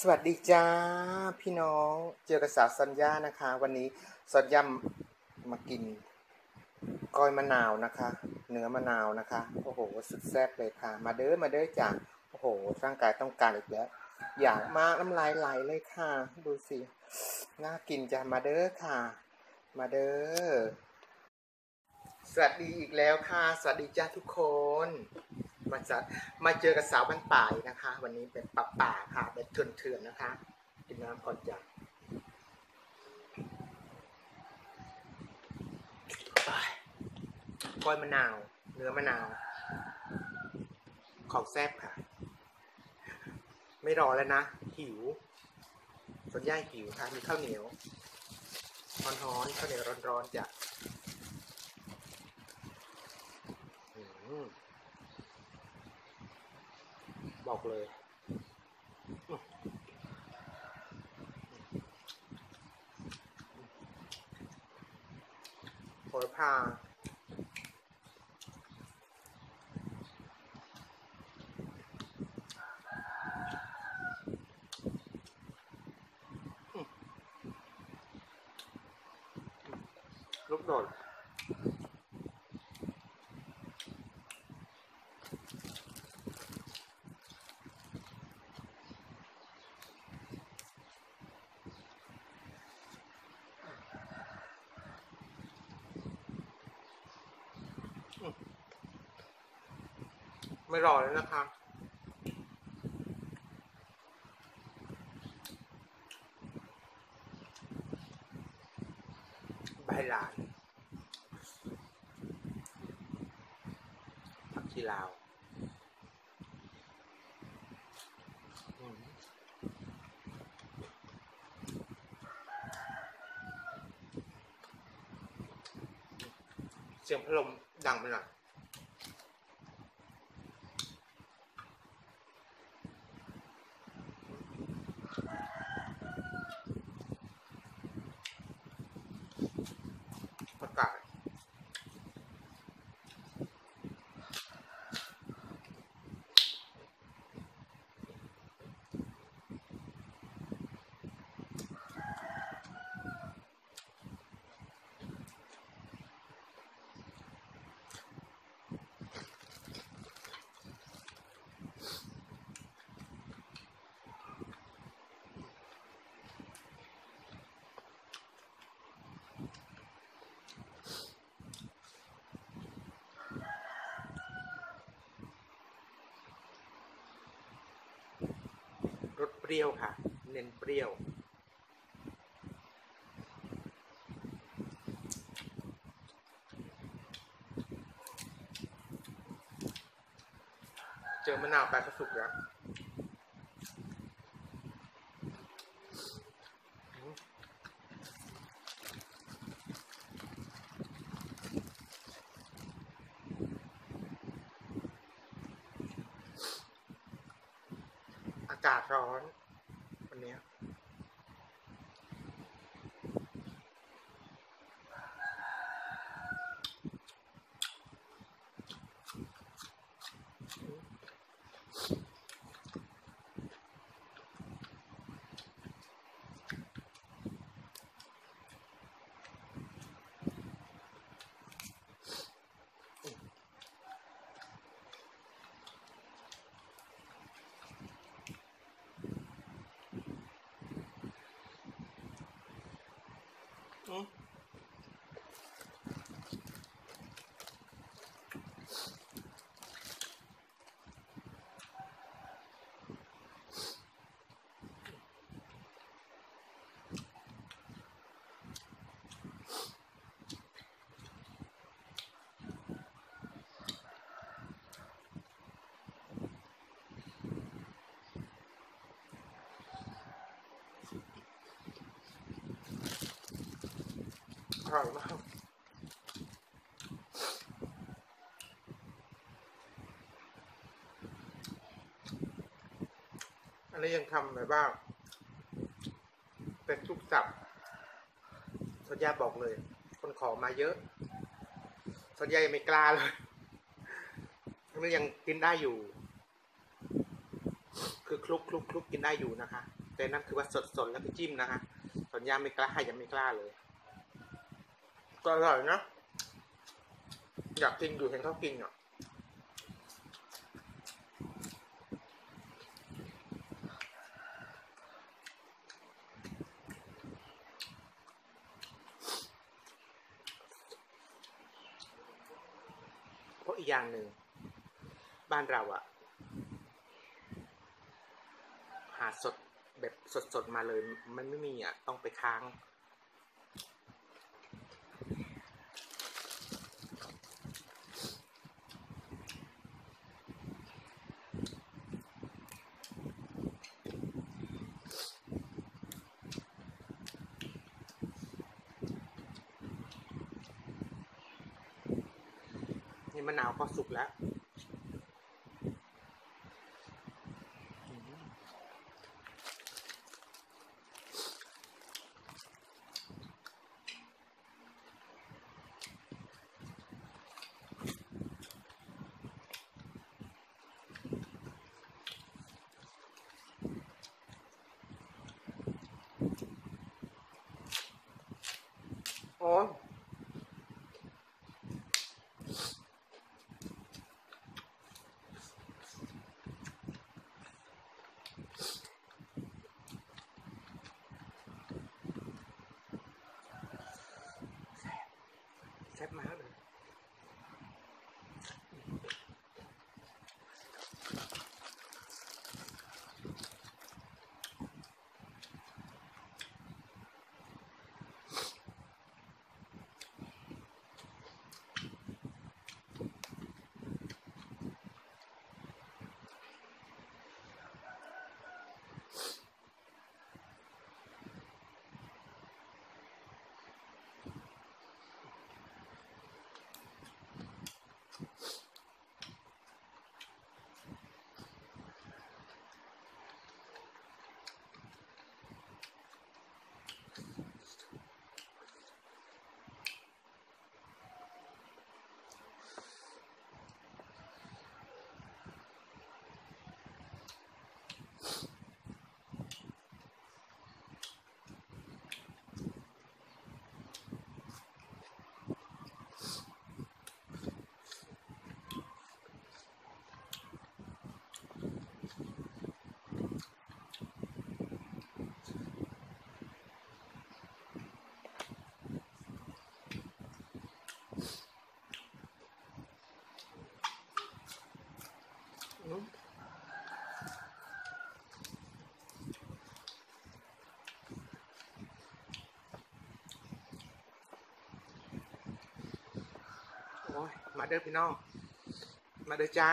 สวัสดีจ้าพี่น้อง เจอกับสาวสัญญานะคะ วันนี้สัญญามากินก้อยมะนาวนะคะ เนื้อมะนาวนะคะ โอ้โห สุดแซ่บเลยค่ะ มาเด้อมาเด้อจ้าโอ้โห ร่างกายต้องการอีกแล้ว อยากมากน้ำลายไหลเลยค่ะ ดูสิน่ากินจ้ามาเด้อค่ะ มาเด้อสวัสดีอีกแล้วค่ะ สวัสดีจ้าทุกคน มาจัดมาเจอกับสาวบ้านป่ายนะคะ วันนี้เป็นป่าป่าค่ะแบบเถื่อนๆนะคะ กินน้ำก่อนจ้ะก้อยมะนาว เนื้อมะนาว ของแซ่บค่ะ ไม่รอแล้วนะ หิวส่วนย่างหิวค่ะมีข้าวเหนียวร้อนๆข้าวเหนียวร้อนๆจ้ะอืม บอกเลย โหระพาลูกโดด ไม่รอแล้วนะคะใบลานผักชีลาวเสียงพัดลม ดังไปหน่อย ประกาศ รสเปรี้ยวค่ะ เน้นเปรี้ยว เจอมะนาวไปก็สุกแล้วอากาศร้อนเนี้ยอืมอ ร่อยมากอันนี้ยังทำอะไรบ้างเป็นทุกสับสัญญาบอกเลย คนขอมาเยอะสัญญายังไม่กล้าเลยอันนี้ยังกินได้อยู่ คือคลุกคลุกคลุกกินได้อยู่นะคะ แต่นั่นคือว่าสดๆแล้วก็จิ้มนะคะส่วนย่าไม่กล้ายังไม่กล้าเลย ก็อร่อยนะ อยากกินอยู่เห็นเขากินอะเพราะอีกอย่างหนึ่ง บ้านเราอะหาสดแบบสดๆมาเลย มันไม่มีอะต้องไปค้าง มะนาวก็สุกแล้ว โอ้ย แซ่บ มาเด้อพี่น้อง มาเด้อจ้า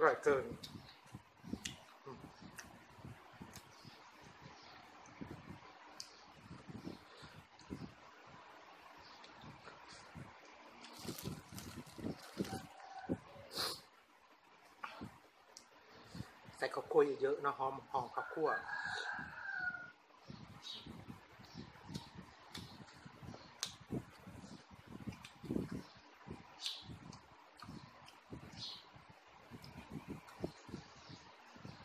อร่อยเกินใส่ข้าวคั่วเยอะๆนะหอมหอมข้าวคั่ว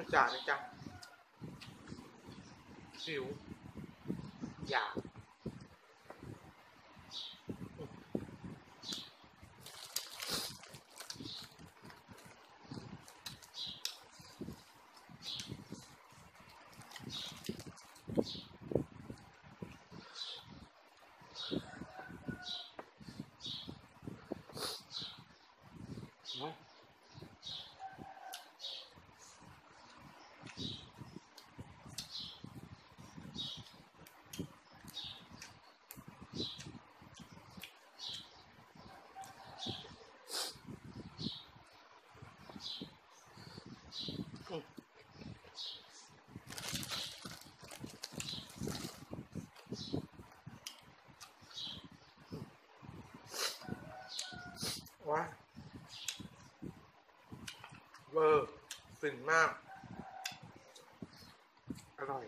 มาจ่านะจ๊ะหิวอยาก ว้าเวอร์ ฟินมาก อร่อย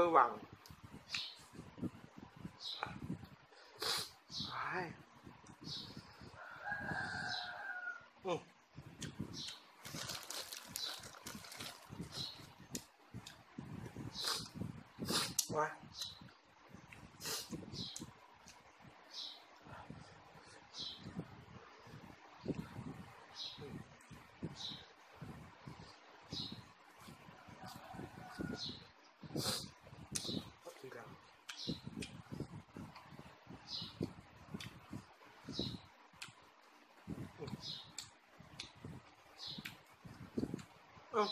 อร์วังไปอืมว้าขอบคุณครับ อืม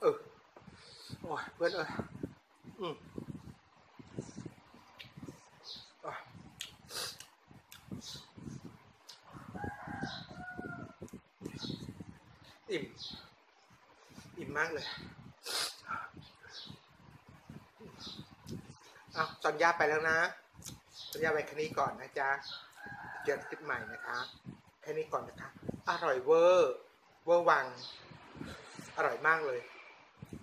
เออโอ้ยเพื่อนเอ้ยอืมอะ อิ่ม อิ่มมากเลยอ้าวสั ญาไปแล้วนะสัญญาไปแค่นี้ก่อนนะจ๊ะเจอคลิปใหม่นะคะแค่นี้ก่อนนะคะ อร่อยเวอร์ เวอร์วัง อร่อยมากเลย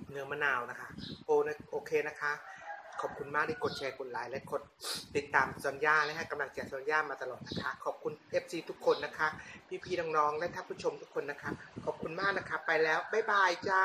เนื้อมะนาวนะคะ โอนะโอเคนะคะ ขอบคุณมากที่กดแชร์กดไลค์และกดติดตามสัญญาและให้กำลังใจสัญญามาตลอดนะคะ ขอบคุณ FC ทุกคนนะคะ พี่ๆน้องๆและท่านผู้ชมทุกคนนะคะ ขอบคุณมากนะคะ ไปแล้ว บ๊ายบายจ้า